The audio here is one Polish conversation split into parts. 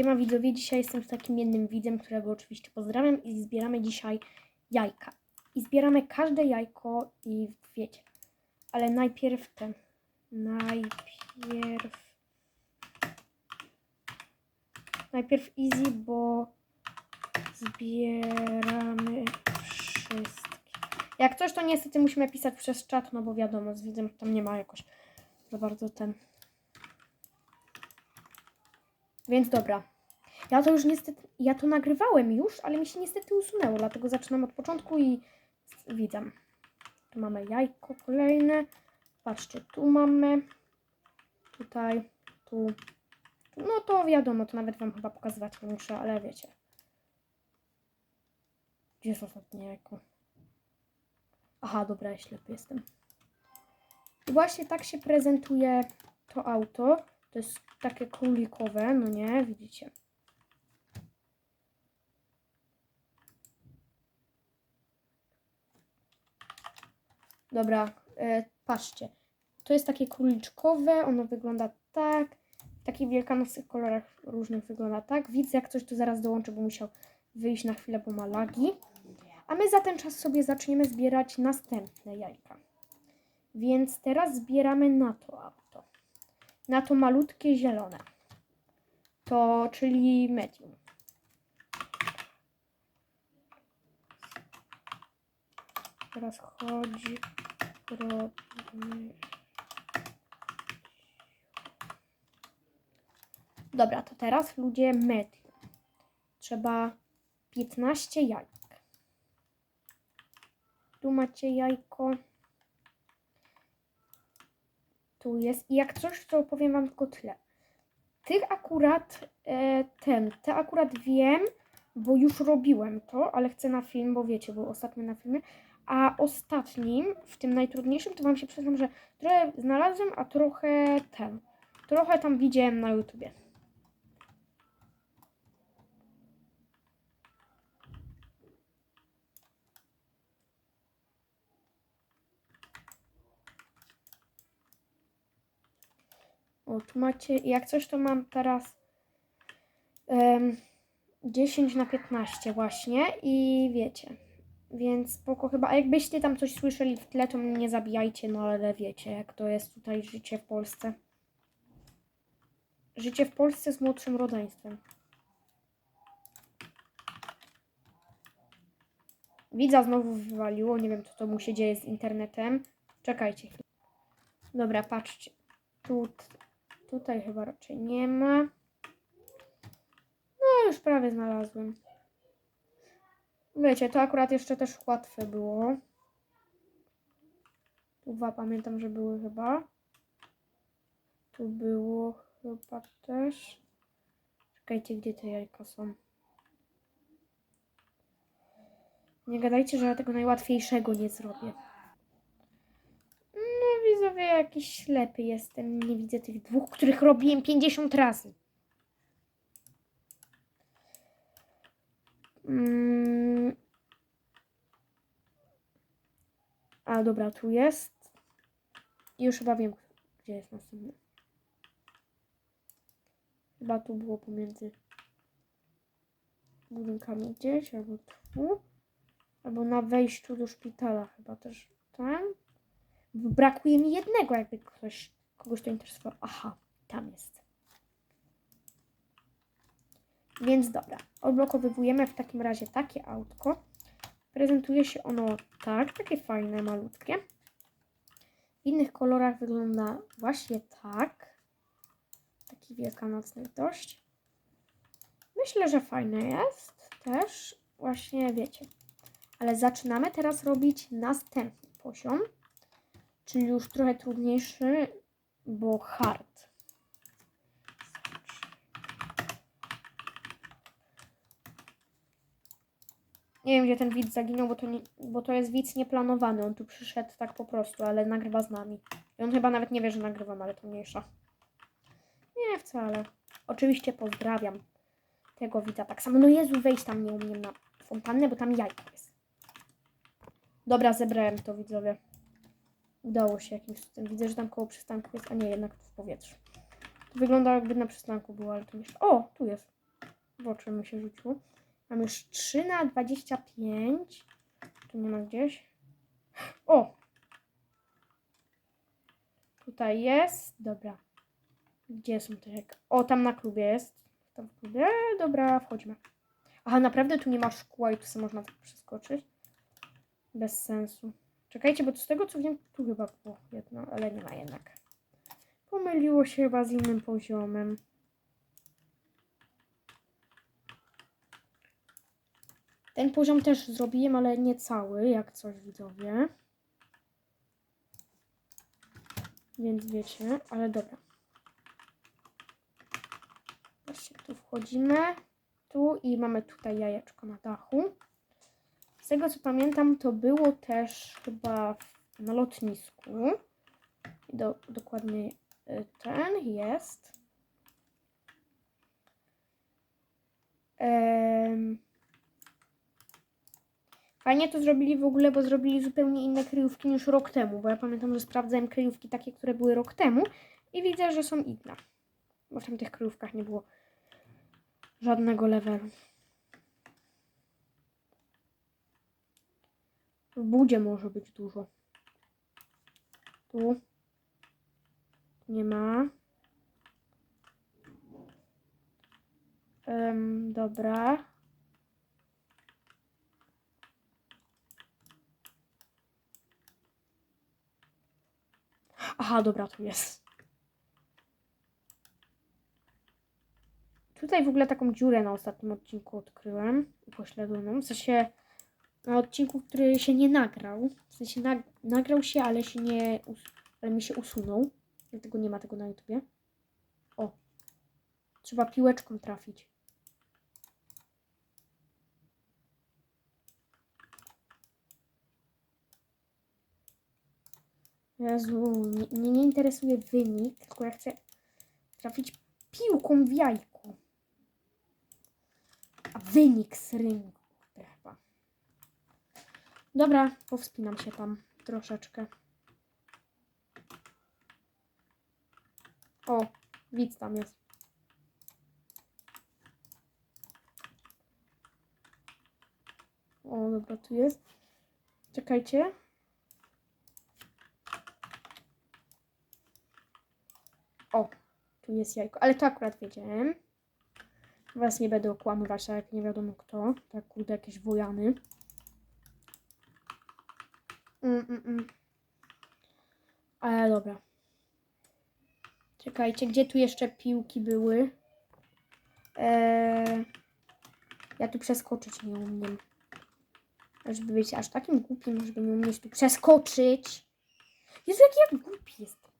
Siema widzowie, dzisiaj jestem z takim jednym widzem, którego oczywiście pozdrawiam i zbieramy dzisiaj jajka. I zbieramy każde jajko i wiecie, ale najpierw ten, najpierw, najpierw easy, bo zbieramy wszystkie. Jak coś, to niestety musimy pisać przez czat, no bo wiadomo, z widzem tam nie ma jakoś za bardzo ten... Więc dobra. Ja to już niestety, ja to nagrywałem już, ale mi się niestety usunęło, dlatego zaczynam od początku i widzę. Tu mamy jajko kolejne. Patrzcie, tu mamy. Tutaj, tu. tu. No to wiadomo, to nawet wam chyba pokazywać nie muszę, ale wiecie. Gdzie jest ostatnie jajko? Aha, dobra, ja ślepy jestem. I właśnie tak się prezentuje to auto. To jest takie królikowe, no nie, widzicie. Dobra, e, patrzcie. To jest takie króliczkowe, ono wygląda tak. W takich wielkanocnych kolorach różnych wygląda tak. Widzę, jak coś tu zaraz dołączę, bo musiał wyjść na chwilę, bo ma lagi. A my za ten czas sobie zaczniemy zbierać następne jajka. Więc teraz zbieramy na to. Na to malutkie zielone. To, czyli medium. Teraz chodzi, robimy. Dobra, to teraz ludzie medium. Trzeba 15 jajek. Tu macie jajko. Tu jest. I jak coś, to powiem wam tylko tyle. Tych akurat e, ten, te akurat wiem, bo już robiłem to, ale chcę na film, bo wiecie, był ostatnio na filmie. A ostatnim, w tym najtrudniejszym, to wam się przyznam, że trochę znalazłem, a trochę ten. Trochę tam widziałem na YouTubie. O, tu macie, jak coś to mam teraz em, 10 na 15 właśnie i wiecie, więc spoko chyba, a jakbyście tam coś słyszeli w tle, to mnie nie zabijajcie, no ale wiecie, jak to jest tutaj życie w Polsce. Życie w Polsce z młodszym rodzeństwem. Widza znowu wywaliło, nie wiem co to mu się dzieje z internetem. Czekajcie. Dobra, patrzcie. Tu, tutaj chyba raczej nie ma. No już prawie znalazłem. Wiecie, to akurat jeszcze też łatwe było. Tu dwa pamiętam, że były chyba. Tu było chyba też. Czekajcie, gdzie te jajka są. Nie gadajcie, że ja tego najłatwiejszego nie zrobię. Widzowie, jakiś ślepy jestem. Nie widzę tych dwóch, których robiłem 50 razy. Mm. A dobra, tu jest. Już chyba wiem, gdzie jest następny. Chyba tu było pomiędzy budynkami gdzieś, albo tu. Albo na wejściu do szpitala chyba też tam. Brakuje mi jednego, jakby ktoś, kogoś to interesowało. Aha, tam jest. Więc dobra, odblokowywujemy w takim razie takie autko. Prezentuje się ono tak, takie fajne, malutkie. W innych kolorach wygląda właśnie tak. Taki wielkanocny dość. Myślę, że fajne jest też. Właśnie wiecie. Ale zaczynamy teraz robić następny poziom. Czyli już trochę trudniejszy, bo hard. Nie wiem, gdzie ten widz zaginął, bo to, nie, bo to jest widz nieplanowany. On tu przyszedł tak po prostu, ale nagrywa z nami. I on chyba nawet nie wie, że nagrywam, ale to mniejsza. Nie, wcale. Oczywiście pozdrawiam tego widza tak samo. No Jezu, wejdź tam nie umiem na fontannę, bo tam jajko jest. Dobra, zebrałem to widzowie. Udało się jakimś cudem. Widzę, że tam koło przystanku jest, a nie, jednak w powietrzu. To wygląda jakby na przystanku było, ale to nie. O, tu jest. w oczy mi się rzuciło. Mam już 3 na 25. Tu nie ma gdzieś. O! Tutaj jest. Dobra. Gdzie są te jak? O, tam na klubie jest. Tam w klubie. Dobra, wchodźmy. Aha, naprawdę tu nie ma szkła i tu sobie można tak przeskoczyć. Bez sensu. Czekajcie, bo z tego co wiem, tu chyba było jedno, ale nie ma jednak. Pomyliło się chyba z innym poziomem. Ten poziom też zrobiłem, ale nie cały, jak coś widzowie. Więc wiecie, ale dobra. Właśnie tu wchodzimy. Tu i mamy tutaj jajeczko na dachu. Z tego co pamiętam, to było też chyba na lotnisku. Do, dokładnie y, ten jest. Em, Fajnie to zrobili w ogóle, bo zrobili zupełnie inne kryjówki niż rok temu. Bo ja pamiętam, że sprawdzałem kryjówki takie, które były rok temu i widzę, że są inne. Bo w tamtych kryjówkach nie było żadnego levelu. W budzie może być dużo. Tu. Nie ma. Em, dobra. Aha, dobra, tu jest. Tutaj w ogóle taką dziurę na ostatnim odcinku odkryłem. Upośledzoną. W sensie na odcinku, który się nie nagrał. W sensie nag nagrał się, ale się nie. ale mi się usunął. Dlatego nie ma tego na YouTubie. O. Trzeba piłeczką trafić. Jezu, mnie, nie interesuje wynik, tylko ja chcę trafić piłką w jajku. A wynik z ringu. Dobra, powspinam się tam troszeczkę. O, widz tam jest. O, dobra, tu jest. Czekajcie. O, tu jest jajko. Ale to akurat wiedziałem. Was nie będę okłamywać, tak jak nie wiadomo kto. Tak, kurde, jakieś wojany. Mm, mm, mm. Ale dobra. Czekajcie, gdzie tu jeszcze piłki były? Eee, ja tu przeskoczyć nie umiem. Żeby być aż takim głupim, żeby nie umieć tu przeskoczyć. Jezu, jak ja głupi jestem.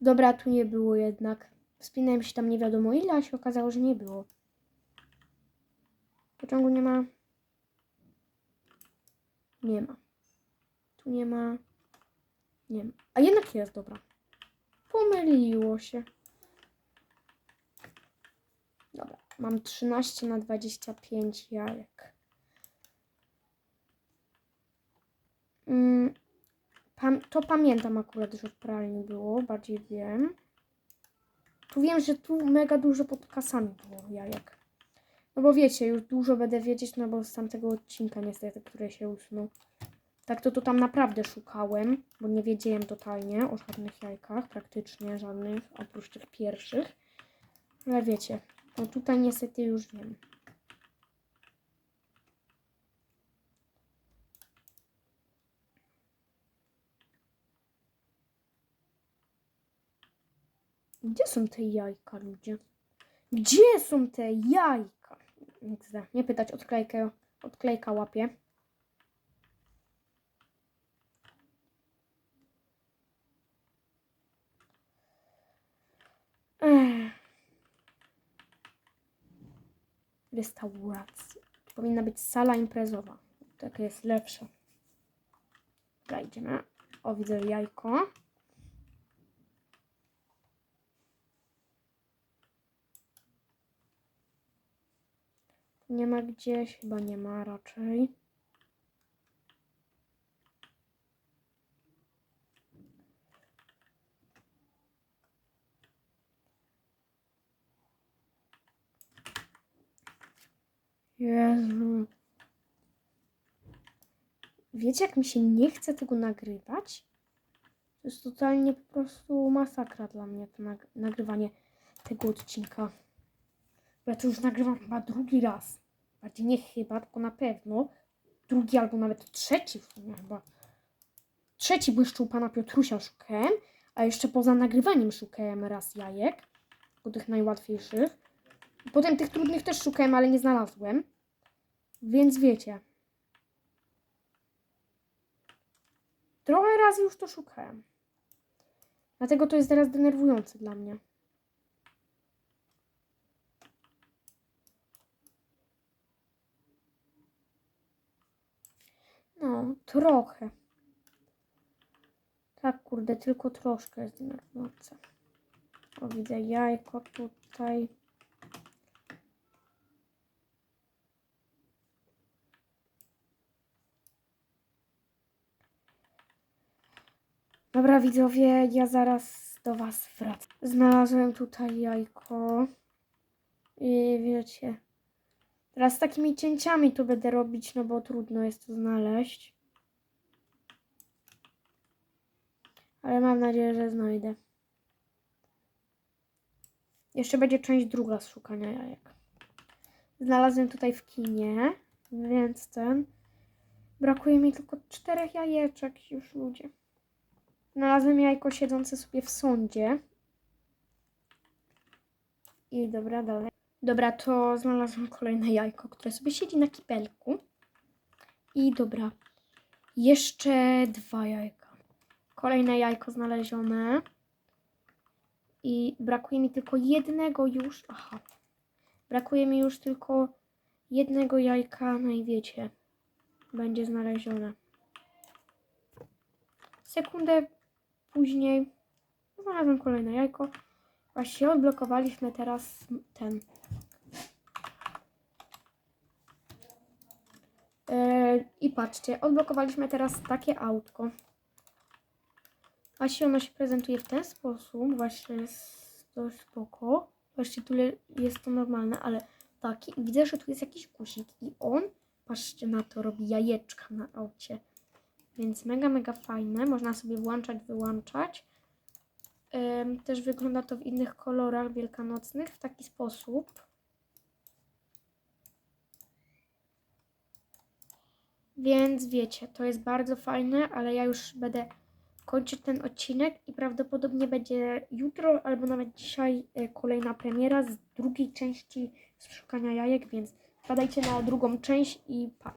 Dobra, tu nie było jednak. Wspinałem się tam nie wiadomo ile, a się okazało, że nie było. Pociągu nie ma. Nie ma. Tu nie ma. Nie. A jednak jest, dobra. Pomyliło się. Dobra, mam 13 na 25 jajek. Mm, pam to pamiętam akurat, że w pralni było, bardziej wiem. Tu wiem, że tu mega dużo pod kasami było jajek. No bo wiecie, już dużo będę wiedzieć, no bo z tamtego odcinka niestety, który się usunął. Tak to, to tam naprawdę szukałem, bo nie wiedziałem totalnie o żadnych jajkach, praktycznie żadnych, oprócz tych pierwszych. Ale wiecie, no tutaj niestety już wiem. Gdzie są te jajka, ludzie? Gdzie są te jajka? Nie pytać, odklejkę, odklejka łapie. Restauracja. To powinna być sala imprezowa. Taka jest lepsza. Dobra. O, widzę jajko. Nie ma gdzieś, chyba nie ma raczej. Jezu. Wiecie, jak mi się nie chce tego nagrywać? To jest totalnie po prostu masakra dla mnie, to nag- nagrywanie tego odcinka. Bo ja to już nagrywam chyba drugi raz. Bardziej nie chyba, tylko na pewno. Drugi albo nawet trzeci w sumie chyba. Trzeci błyszczu pana Piotrusia szukałem, a jeszcze poza nagrywaniem szukałem raz jajek. Do tych najłatwiejszych. Potem tych trudnych też szukałem, ale nie znalazłem. Więc wiecie. Trochę razy już to szukałem. Dlatego to jest teraz denerwujące dla mnie. No, trochę. Tak, kurde, tylko troszkę jest denerwujące. O, widzę jajko tutaj. Dobra, widzowie, ja zaraz do Was wracam. Znalazłem tutaj jajko. I wiecie. Teraz takimi cięciami to będę robić, no bo trudno jest to znaleźć. Ale mam nadzieję, że znajdę. Jeszcze będzie część druga z szukania jajek. Znalazłem tutaj w kinie, więc ten. Brakuje mi tylko czterech jajeczek już ludzie. Znalazłem jajko siedzące sobie w sądzie. I dobra, dalej. Dobra, to znalazłem kolejne jajko, które sobie siedzi na kipelku. I dobra, jeszcze dwa jajka. Kolejne jajko znalezione. I brakuje mi tylko jednego już. Aha. Brakuje mi już tylko jednego jajka, no i wiecie, będzie znalezione. Sekundę później znalazłem kolejne jajko. Właśnie odblokowaliśmy teraz ten. Yy, I patrzcie, odblokowaliśmy teraz takie autko. Właśnie ono się prezentuje w ten sposób. Właśnie jest dość spoko. Właśnie tu jest to normalne, ale taki. Widzę, że tu jest jakiś guzik i on, patrzcie na to, robi jajeczka na aucie. Więc mega, mega fajne. Można sobie włączać, wyłączać. Też wygląda to w innych kolorach wielkanocnych w taki sposób. Więc wiecie, to jest bardzo fajne, ale ja już będę kończyć ten odcinek i prawdopodobnie będzie jutro albo nawet dzisiaj e, kolejna premiera z drugiej części z szukania jajek, więc wpadajcie na drugą część i pa.